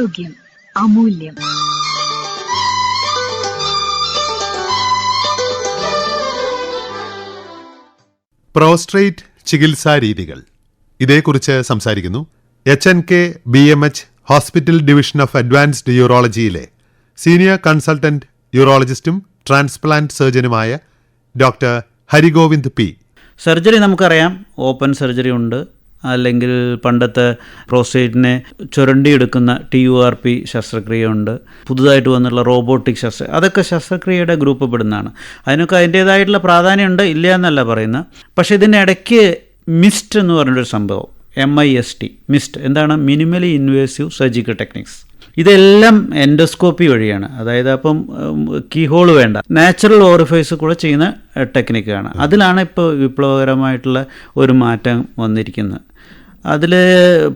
ആരോഗ്യം അമൂല്യം. പ്രോസ്ട്രേറ്റ് ചികിത്സാ രീതികൾ ഇതേക്കുറിച്ച് സംസാരിക്കുന്നു H N K B M H hospital division of advanced യൂറോളജിയിലെ senior consultant യൂറോളജിസ്റ്റും ട്രാൻസ്പ്ലാന്റ് സർജനുമായ ഡോക്ടർ ഹരിഗോവിന്ദ് പി. സർജറി നമുക്കറിയാം. ഓപ്പൺ സർജറി ഉണ്ട്. അല്ലെങ്കിൽ പണ്ടത്തെ പ്രോസ്റ്റേറ്റിനെ ചുരണ്ടിയെടുക്കുന്ന ടി യു ആർ പി ശസ്ത്രക്രിയ ഉണ്ട് പുതുതായിട്ട് വന്നുള്ള റോബോട്ടിക് ശസ്ത്ര അതൊക്കെ ശസ്ത്രക്രിയയുടെ ഗ്രൂപ്പ് പെടുന്നതാണ് അതിനൊക്കെ അതിന്റേതായിട്ടുള്ള പ്രാധാന്യമുണ്ട് ഇല്ല എന്നല്ല പറയുന്നത്. പക്ഷേ ഇതിന്റെ ഇടയ്ക്ക് മിസ്റ്റ് എന്ന് പറഞ്ഞൊരു സംഭവം M I S T mist. എന്താണ്? Minimally invasive surgical techniques. ഇതെല്ലാം എൻഡോസ്കോപ്പി വഴിയാണ്. അതായത് അപ്പം കീഹോൾ വേണ്ട. നാച്ചുറൽ ഓറിഫൈസ് കൂടെ ചെയ്യുന്ന ടെക്നിക്കാണ്. അതിലാണ് ഇപ്പോൾ വിപ്ലവകരമായിട്ടുള്ള ഒരു മാറ്റം വന്നിരിക്കുന്നത്. അതിൽ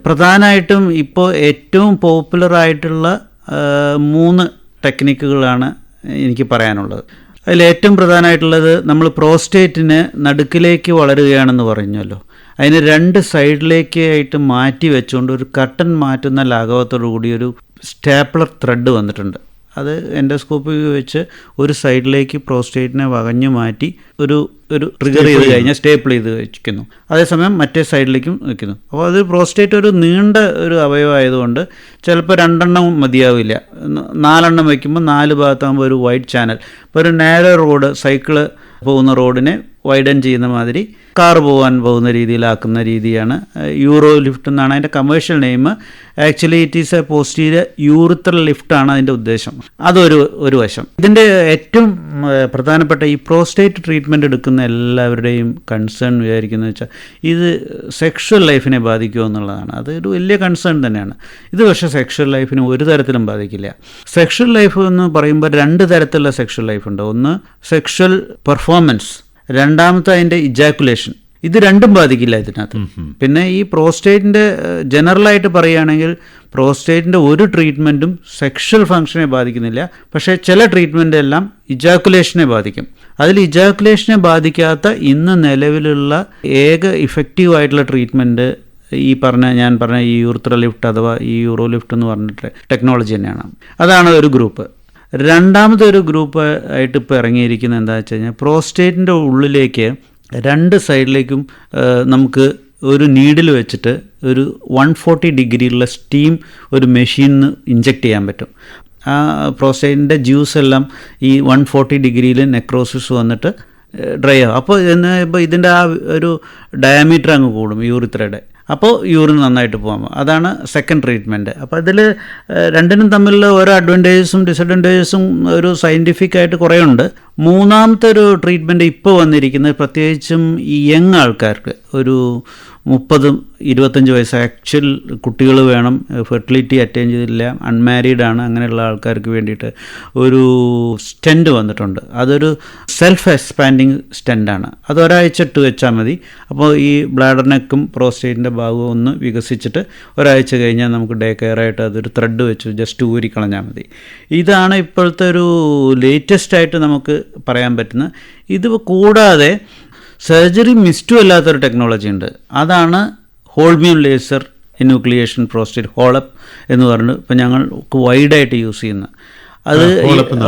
പ്രധാനമായിട്ടും ഇപ്പോൾ ഏറ്റവും പോപ്പുലറായിട്ടുള്ള മൂന്ന് ടെക്നിക്കുകളാണ് എനിക്ക് പറയാനുള്ളത്. അതിൽ ഏറ്റവും പ്രധാനമായിട്ടുള്ളത് നമ്മൾ പ്രോസ്റ്റേറ്റിന് നടുക്കിലേക്ക് വളരുകയാണെന്ന് പറഞ്ഞല്ലോ. അതിന് രണ്ട് സൈഡിലേക്ക് ആയിട്ട് മാറ്റി വെച്ചുകൊണ്ട് ഒരു കട്ടൻ മാറ്റുന്ന ലാഘവത്തോടു കൂടി ഒരു സ്റ്റാപ്ലർ ത്രെഡ് വന്നിട്ടുണ്ട്. അത് എൻഡോസ്കോപ്പ് വെച്ച് ഒരു സൈഡിലേക്ക് പ്രോസ്റ്റേറ്റിനെ വകഞ്ഞു മാറ്റി ഒരു ഒരു ട്രിഗർ ചെയ്ത് കഴിഞ്ഞാൽ സ്റ്റേപ്പിൾ ചെയ്ത് വെച്ചിരിക്കുന്നു അതേസമയം മറ്റേ സൈഡിലേക്കും വെക്കുന്നു. അപ്പോൾ അത് പ്രോസ്റ്റേറ്റ് ഒരു നീണ്ട ഒരു അവയവമായതുകൊണ്ട് ചിലപ്പോൾ രണ്ടെണ്ണം മതിയാവില്ല. നാലെണ്ണം വയ്ക്കുമ്പോൾ നാല് ഭാഗത്താകുമ്പോൾ ഒരു വൈഡ് ചാനൽ ഇപ്പോൾ ഒരു നേരെ റോഡ് സൈക്കിൾ പോകുന്ന റോഡിനെ വൈഡൻ ചെയ്യുന്ന മാതിരി കാർ പോകാൻ പോകുന്ന രീതിയിലാക്കുന്ന രീതിയാണ് യൂറോ ലിഫ്റ്റ് എന്നാണ് അതിന്റെ commercial name actually it is a posterior urethral ലിഫ്റ്റാണ് അതിന്റെ ഉദ്ദേശം. അതൊരു ഒരു വശം. ഇതിന്റെ ഏറ്റവും പ്രധാനപ്പെട്ട ഈ പ്രോസ്റ്റേറ്റ് ട്രീറ്റ്മെന്റ് എടുക്കുന്ന എല്ലാവരുടെയും കൺസേൺ വിചാരിക്കുന്നത് വെച്ചാൽ ഇത് സെക്ഷൽ ലൈഫിനെ ബാധിക്കുമോ എന്നുള്ളതാണ്. അതൊരു വലിയ കൺസേൺ തന്നെയാണ്. ഇത് പക്ഷേ സെക്ഷൽ ലൈഫിനെ ഒരു തരത്തിലും ബാധിക്കില്ല. സെക്ഷൽ ലൈഫ് എന്ന് പറയുമ്പോൾ രണ്ട് തരത്തിലുള്ള സെക്ഷൽ ലൈഫ് ഉണ്ട്. ഒന്ന് സെക്ഷൽ പെർഫോമൻസ് രണ്ടാമത്തെ അതിന്റെ ഇജാക്കുലേഷൻ ഇത് രണ്ടും ബാധിക്കില്ല ഇതിനകത്ത്. പിന്നെ ഈ പ്രോസ്റ്റേറ്റിന്റെ ജനറലായിട്ട് പറയുകയാണെങ്കിൽ പ്രോസ്റ്റേറ്റിന്റെ ഒരു ട്രീറ്റ്മെന്റും സെക്ഷൽ ഫങ്ഷനെ ബാധിക്കുന്നില്ല. പക്ഷേ ചില ട്രീറ്റ്മെന്റ് എല്ലാം ഇജാക്കുലേഷനെ ബാധിക്കും. അതിൽ ഇജാക്കുലേഷനെ ബാധിക്കാത്ത ഇന്ന് നിലവിലുള്ള ഏക ഇഫക്റ്റീവ് ആയിട്ടുള്ള ട്രീറ്റ്മെന്റ് ഈ പറഞ്ഞ ഞാൻ പറഞ്ഞ ഈ യൂർത്ര ലിഫ്റ്റ് അഥവാ ഈ യൂറോ ലിഫ്റ്റ് എന്ന് പറഞ്ഞിട്ട് ടെക്നോളജി തന്നെയാണ്. അതാണ് ഒരു ഗ്രൂപ്പ് രണ്ടാമത്തെ ഒരു ഗ്രൂപ്പ് ആയിട്ട് ഇപ്പോൾ ഇറങ്ങിയിരിക്കുന്നത് എന്താ വെച്ച് കഴിഞ്ഞാൽ പ്രോസ്റ്റേറ്റിന്റെ ഉള്ളിലേക്ക് രണ്ട് സൈഡിലേക്കും നമുക്ക് ഒരു നീഡിൽ വെച്ചിട്ട് ഒരു വൺ ഫോർട്ടി ഡിഗ്രിയുള്ള സ്റ്റീം ഒരു മെഷീനിന്ന് ഇഞ്ചെക്ട് ചെയ്യാൻ പറ്റും. ആ പ്രോസ്റ്റേറ്റിന്റെ ജ്യൂസ് എല്ലാം ഈ വൺ ഫോർട്ടി ഡിഗ്രിയിൽ നെക്രോസിസ് വന്നിട്ട് ഡ്രൈ ആവും. അപ്പോൾ എന്ന് ഇപ്പോൾ ഇതിന്റെ ആ ഒരു ഡയമീറ്റർ അങ്ങ് കൂടും യൂറിത്രയുടെ. അപ്പോൾ യൂറിൻ നന്നായിട്ട് പോകാം അതാണ് സെക്കൻഡ് ട്രീറ്റ്മെന്റ് അപ്പോൾ ഇതിൽ രണ്ടിനും തമ്മിലുള്ള ഓരോ അഡ്വാന്റേജസും ഡിസഡ്വാന്റേജസും ഒരു സയന്റിഫിക് ആയിട്ട് കുറേ ഉണ്ട് മൂന്നാമത്തെ ഒരു ട്രീറ്റ്മെന്റ് ഇപ്പോൾ വന്നിരിക്കുന്നത് പ്രത്യേകിച്ചും ഈ യങ് ആൾക്കാർക്ക് ഒരു മുപ്പതും ഇരുപത്തഞ്ച് വയസ്സ്. ആക്ച്വൽ കുട്ടികൾ വേണം ഫെർട്ടിലിറ്റി അറ്റൈൻ ചെയ്തില്ല അൺമാരീഡ് ആണ് അങ്ങനെയുള്ള ആൾക്കാർക്ക് വേണ്ടിയിട്ട് ഒരു സ്റ്റെൻഡ് വന്നിട്ടുണ്ട്. അതൊരു സെൽഫ് എക്സ്പാൻഡിങ് സ്റ്റെൻഡാണ് അത് ഒരാഴ്ച ഇട്ട് വെച്ചാൽ മതി. അപ്പോൾ ഈ ബ്ലാഡറിനെക്കും പ്രോസ്റ്റേറ്റിന്റെ ഭാഗവും ഒന്ന് വികസിച്ചിട്ട് ഒരാഴ്ച കഴിഞ്ഞാൽ നമുക്ക് ഡേ കെയറായിട്ട് അതൊരു ത്രെഡ് വെച്ച് ജസ്റ്റ് ഊരി ഊരിക്കളഞ്ഞാൽ മതി. ഇതാണ് ഇപ്പോഴത്തെ ഒരു ലേറ്റസ്റ്റ് ആയിട്ട് നമുക്ക് പറയാൻ പറ്റുന്ന ഇത് കൂടാതെ സർജറി മിസ്റ്റു അല്ലാത്തൊരു ടെക്നോളജി ഉണ്ട്. അതാണ് holmium laser enucleation prostate HoLEP എന്ന് പറഞ്ഞ് ഇപ്പം ഞങ്ങൾ വൈഡായിട്ട് യൂസ് ചെയ്യുന്ന. അത്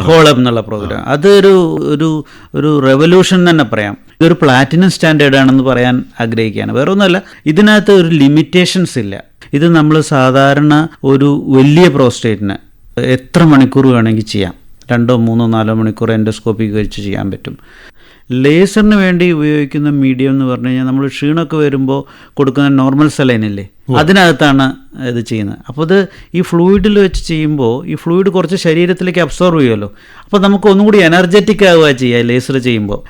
ഹോളപ്പ് എന്നുള്ള പ്രോഗ്രാം അതൊരു ഒരു ഒരു റെവല്യൂഷൻ തന്നെ പറയാം. ഇതൊരു പ്ലാറ്റിനം സ്റ്റാൻഡേർഡ് ആണെന്ന് പറയാൻ ആഗ്രഹിക്കുകയാണ്. വേറെ ഒന്നുമല്ല ഇതിനകത്ത് ഒരു ലിമിറ്റേഷൻസ് ഇല്ല. ഇത് നമ്മൾ സാധാരണ ഒരു വലിയ പ്രോസ്റ്റേറ്റിന് എത്ര മണിക്കൂർ വേണമെങ്കിൽ ചെയ്യാം. രണ്ടോ മൂന്നോ നാലോ മണിക്കൂർ എൻഡോസ്കോപ്പി കഴിച്ച് ചെയ്യാൻ പറ്റും. ലേസറിന് വേണ്ടി ഉപയോഗിക്കുന്ന മീഡിയം എന്ന് പറഞ്ഞു കഴിഞ്ഞാൽ നമ്മൾ ക്ഷീണമൊക്കെ വരുമ്പോൾ കൊടുക്കുന്ന നോർമൽ സലൈനില്ലേ അതിനകത്താണ് ഇത് ചെയ്യുന്നത്. അപ്പോൾ ഇത് ഈ ഫ്ലൂയിഡിൽ വെച്ച് ചെയ്യുമ്പോൾ ഈ ഫ്ലൂയിഡ് കുറച്ച് ശരീരത്തിലേക്ക് അബ്സോർവ് ചെയ്യുമല്ലോ. അപ്പോൾ നമുക്ക് ഒന്നും കൂടി എനർജറ്റിക് ആവുക ചെയ്യുക ലേസർ ചെയ്യുമ്പോൾ.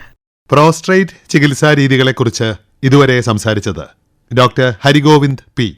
പ്രോസ്ട്രേറ്റ് ചികിത്സാ രീതികളെക്കുറിച്ച് ഇതുവരെ സംസാരിച്ചത് ഡോക്ടർ ഹരിഗോവിന്ദ് പി.